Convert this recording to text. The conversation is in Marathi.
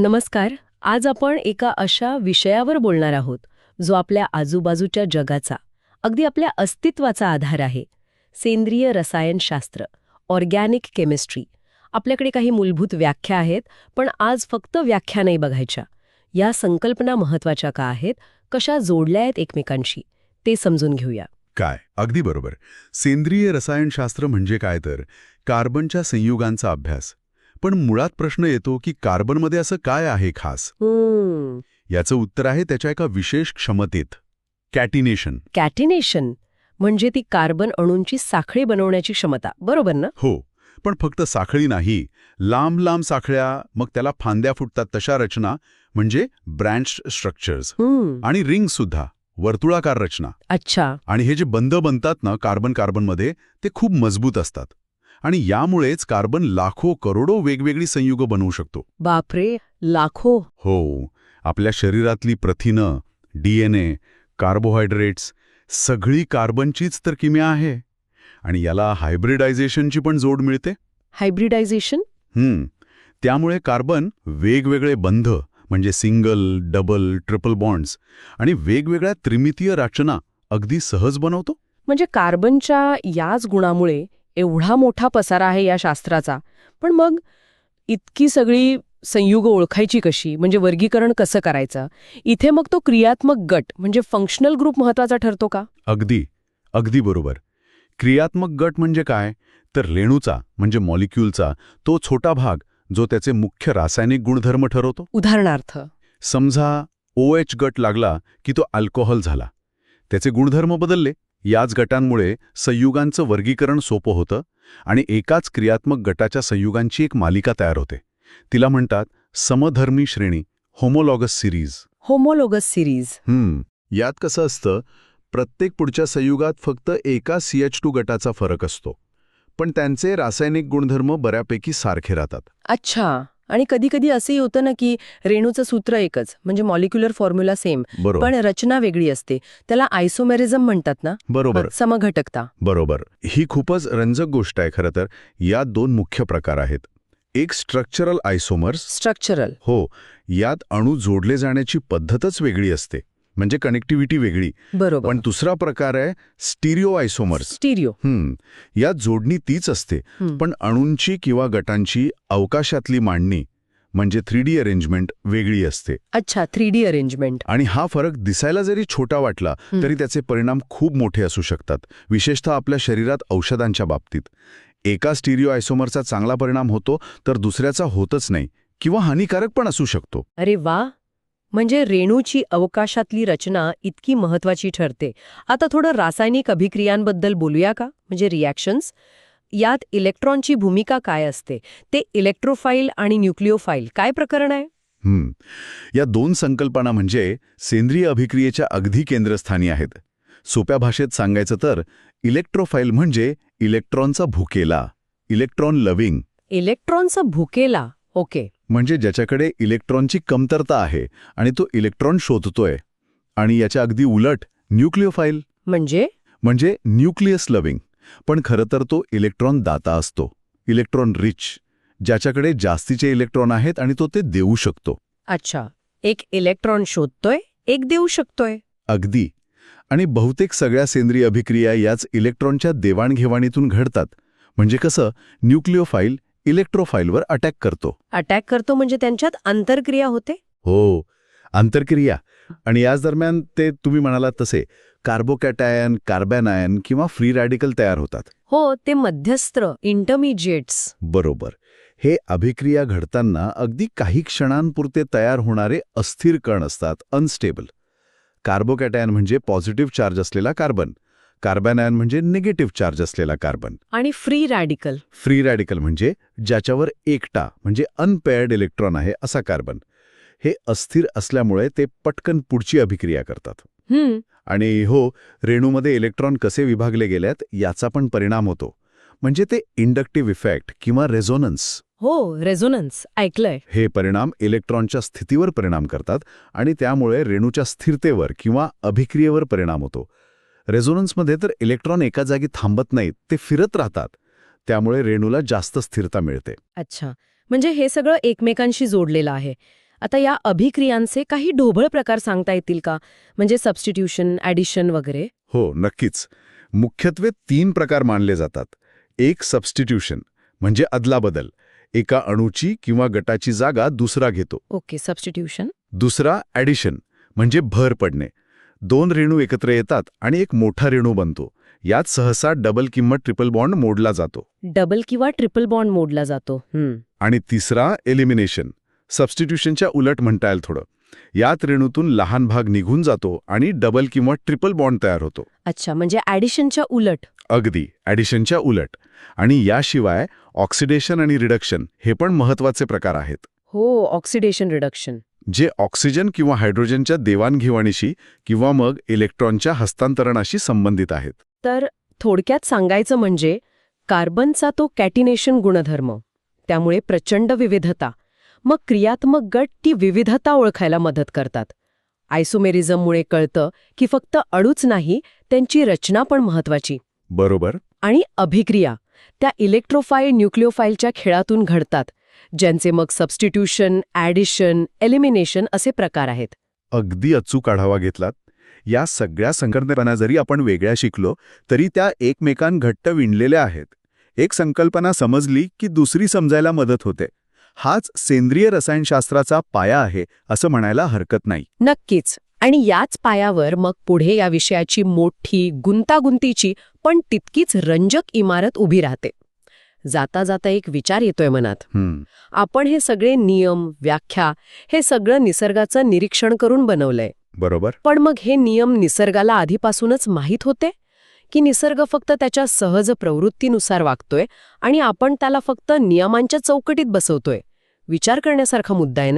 नमस्कार आज आपण एका अशा विषयावर बोलणार आहोत जो आपल्या आजूबाजूच्या जगाचा अगदी आपल्या अस्तित्वाचा आधार आहे. सेंद्रिय रसायनशास्त्र ऑर्गॅनिक केमिस्ट्री. आपल्याकडे काही मूलभूत व्याख्या आहेत पण आज फक्त व्याख्या नाही बघायच्या. या संकल्पना महत्त्वाच्या का आहेत कशा जोडल्या आहेत एकमेकांशी ते समजून घेऊया. काय? अगदी बरोबर. सेंद्रिय रसायनशास्त्र म्हणजे काय तर? कार्बनच्या संयुगांचा अभ्यास. पण मुळात प्रश्न येतो की कार्बनमध्ये असं काय आहे खास? याचं उत्तर आहे त्याच्या एका विशेष क्षमतेत कॅटिनेशन. कॅटिनेशन म्हणजे ती कार्बन अणूंची साखळी बनवण्याची क्षमता बरोबर ना? हो पण फक्त साखळी नाही लांब लांब साखळ्या मग त्याला फांद्या फुटतात तशा रचना म्हणजे ब्रँच स्ट्रक्चर्स. आणि रिंग सुद्धा वर्तुळाकार रचना. अच्छा. आणि हे जे बंध बनतात ना कार्बन कार्बनमध्ये ते खूप मजबूत असतात. आणि यामुळेच कार्बन लाखो करोडो वेगवेगळी संयुग बनवू शकतो. बापरे लाखो. हो आपल्या शरीरातली प्रथिनं डीएनए कार्बोहायड्रेट्स सगळी कार्बनचीच तर किम्या आहे. आणि याला हायब्रिडायझेशनची पण जोड मिळते? हायब्रिडायझेशन? हम्म त्यामुळे कार्बन वेगवेगळे बंध म्हणजे सिंगल डबल ट्रिपल बॉन्ड्स आणि वेगवेगळ्या त्रिमितीय रचना अगदी सहज बनवतो? म्हणजे कार्बनच्या याच गुणामुळे एवढा मोठा पसारा आहे या शास्त्राचा. पण मग इतकी सगळी संयुग ओळखायची कशी? म्हणजे वर्गीकरण कसं करायचं? इथे मग तो क्रियात्मक गट म्हणजे फंक्शनल ग्रुप महत्त्वाचा ठरतो का? अगदी अगदी बरोबर. क्रियात्मक गट म्हणजे काय? तर रेणूचा म्हणजे मॉलिक्यूलचा तो छोटा भाग जो त्याचे मुख्य रासायनिक गुणधर्म ठरवतो. उदाहरणार्थ. समजा ओ एच गट लागला की तो अल्कोहोल झाला. त्याचे गुणधर्म बदलले. याच गटांमुळे संयुगांचं वर्गीकरण सोपं होतं आणि एकाच क्रियात्मक गटाच्या संयुगांची एक मालिका तयार होते. तिला म्हणतात समधर्मी श्रेणी होमोलॉगस सिरीज होमोलोगस सिरीज हम्म यात कसं असतं प्रत्येक पुढच्या संयुगात फक्त एका सी एच टू गटाचा फरक असतो. पण त्यांचे रासायनिक गुणधर्म बऱ्यापैकी सारखे राहतात. अच्छा. आणि कधी कधी असंही होतं ना की रेणूचं सूत्र एकच म्हणजे मॉलिक्युलर फॉर्म्युला सेम पण रचना वेगळी असते. त्याला आयसोमेरिझम म्हणतात ना? बरोबर. समघटकता. बरोबर. ही खूपच रंजक गोष्ट आहे खरं तर. यात दोन मुख्य प्रकार आहेत. एक स्ट्रक्चरल आयसोमर्स स्ट्रक्चरल हो. यात अणू जोडले जाण्याची पद्धतच वेगळी असते. म्हणजे कनेक्टिव्हिटी वेगळी. बरोबर. पण दुसरा प्रकार आहे स्टिरिओ आयसोमर्स स्टिरिओ हम्म. यात जोडणी तीच असते. पण अणूंची किंवा गटांची अवकाशातली मांडणी म्हणजे थ्री डी अरेंजमेंट वेगळी असते. अच्छा थ्री डी अरेंजमेंट आणि हा फरक दिसायला जरी छोटा वाटला. तरी त्याचे परिणाम खूप मोठे असू शकतात. विशेषतः आपल्या शरीरात औषधांच्या बाबतीत. एका स्टिरिओ आयसोमरचा चांगला परिणाम होतो तर दुसऱ्याचा होतच नाही किंवा हानिकारक पण असू शकतो. अरे वा! म्हणजे रेणूची अवकाशातली रचना इतकी महत्वाची ठरते. आता थोडं रासायनिक अभिक्रियांबद्दल बोलूया का? म्हणजे रिॲक्शन्स यात इलेक्ट्रॉनची भूमिका काय असते? ते इलेक्ट्रोफाईल आणि न्यूक्लिओफाईल काय प्रकरण आहे. या दोन संकल्पना म्हणजे सेंद्रिय अभिक्रियेच्या अगदी केंद्रस्थानी आहेत. सोप्या भाषेत सांगायचं तर इलेक्ट्रोफाईल म्हणजे इलेक्ट्रॉनचा भुकेला इलेक्ट्रॉन लविंग इलेक्ट्रॉनचा भुकेला. ओके म्हणजे ज्याच्याकडे इलेक्ट्रॉनची कमतरता आहे आणि तो इलेक्ट्रॉन शोधतोय. आणि याच्या अगदी उलट न्यूक्लिओफाईल म्हणजे? म्हणजे न्यूक्लियस लविंग. पण खरं तर तो इलेक्ट्रॉन दाता असतो. Electron rich. ज्याच्याकडे जास्तीचे इलेक्ट्रॉन आहेत आणि तो ते देऊ शकतो. अच्छा. एक इलेक्ट्रॉन शोधतोय एक देऊ शकतोय. अगदी. आणि बहुतेक सगळ्या सेंद्रिय अभिक्रिया याच इलेक्ट्रॉनच्या देवाणघेवाणीतून घडतात. म्हणजे कसं? न्यूक्लिओफाईल इलेक्ट्रोफाईलवर अटॅक करतो. अटॅक करतो म्हणजे त्यांच्यात आंतरक्रिया होते? हो आंतरक्रिया आणि याच दरम्यान ते तुम्ही म्हणालात तसे कार्बोकॅटायन कार्बॅनायन किंवा फ्री रॅडिकल तयार होतात. हो ते मध्यस्त्र इंटरमिजिएट्स. बरोबर. हे अभिक्रिया घडताना अगदी काही क्षणांपुरते तयार होणारे अस्थिर कण असतात अनस्टेबल. कार्बोकॅटायन म्हणजे पॉझिटिव्ह चार्ज असलेला कार्बन. कार्बॅनायन म्हणजे निगेटिव्ह चार्ज असलेला कार्बन आणि फ्री रॅडिकल फ्री रॅडिकल म्हणजे ज्याच्यावर एकटा म्हणजे अनपेअर्ड इलेक्ट्रॉन आहे असा कार्बन हे अस्थिर असल्यामुळे ते पटकन पुढची अभिक्रिया करतात. आणि हो रेणूमध्ये इलेक्ट्रॉन कसे विभागले गेल्यात याचा पण परिणाम होतो. म्हणजे ते इंडक्टिव्ह इफेक्ट किंवा रेझोनन्स हो रेझोनन्स ऐकलंय. हे परिणाम इलेक्ट्रॉनच्या स्थितीवर परिणाम करतात आणि त्यामुळे रेणूच्या स्थिरतेवर किंवा अभिक्रियेवर परिणाम होतो. रेझोनन्समध्ये तर इलेक्ट्रॉन एका जागी थांबत नाहीत ते फिरत राहतात. त्यामुळे रेणूला जास्त स्थिरता मिळते. अच्छा. म्हणजे हे सगळं एकमेकांशी जोडलेलं आहे. आता या अभिक्रियांचे काही ढोबळ प्रकार सांगता येतील का? म्हणजे सबस्टिट्यूशन ॲडिशन वगैरे? हो नक्कीच. मुख्यत्वे तीन प्रकार मानले जातात. एक सबस्टिट्यूशन म्हणजे अदलाबदल. एका अणूची किंवा गटाची जागा दुसरा घेतो. ओके सबस्टिट्यूशन दुसरा ॲडिशन म्हणजे भर पडणे. दोन रेणू एकत्र येतात आणि एक मोठा रेणू बनतो. यात सहसा डबल किंमत ट्रिपल बॉन्ड मोडला जातो. डबल किंवा ट्रिपल बॉन्ड मोडला जातो. आणि तिसरा एलिमिनेशन. सबस्टिट्यूशनच्या उलट म्हणता येईल थोडं. यात रेणूतून लहान भाग निघून जातो आणि डबल किंवा ट्रिपल बॉन्ड तयार होतो. अच्छा म्हणजे ॲडिशनच्या उलट. अगदी ॲडिशनच्या उलट. आणि याशिवाय ऑक्सिडेशन आणि रिडक्शन हे पण महत्त्वाचे प्रकार आहेत. हो ऑक्सिडेशन रिडक्शन. जे ऑक्सिजन किंवा हायड्रोजनच्या देवाणघेवाणीशी किंवा मग इलेक्ट्रॉनच्या हस्तांतरणाशी संबंधित आहेत. तर थोडक्यात सांगायचं म्हणजे कार्बनचा तो कॅटिनेशन गुणधर्म त्यामुळे प्रचंड विविधता मग क्रियात्मक गट ती विविधता ओळखायला मदत करतात. आयसोमेरिझममुळे कळतं की फक्त अणूच नाही त्यांची रचना पण महत्वाची बरोबर. आणि अभिक्रिया त्या इलेक्ट्रोफाईल न्यूक्लिओफाईलच्या खेळातून घडतात ज्यांचे मग सबस्टिट्यूशन ॲडिशन एलिमिनेशन असे प्रकार आहेत. अगदी अचूक आढावा घेतलात. या सगळ्या संकल्पना जरी आपण वेगळ्या शिकलो तरी त्या एकमेकां घट्ट विणलेल्या आहेत. एक संकल्पना समजली की दुसरी समजायला मदत होते. हाच सेंद्रिय रसायनशास्त्राचा पाया आहे असं म्हणायला हरकत नाही. नक्कीच. आणि याच पायावर मग पुढे या विषयाची मोठी गुंतागुंतीची पण तितकीच रंजक इमारत उभी राहते. जाता जाता एक विचार येतोय मनात. आपण हे सगळे नियम व्याख्या हे सगळं निसर्गाचं निरीक्षण करून बनवलंय. बरोबर. पण मग हे नियम निसर्गाला आधीपासूनच माहीत होते? की निसर्ग फक्त त्याच्या सहज प्रवृत्तीनुसार वागतोय आणि आपण त्याला फक्त नियमांच्या चौकटीत बसवतोय? विचार करण्यासारखा मुद्दा आहे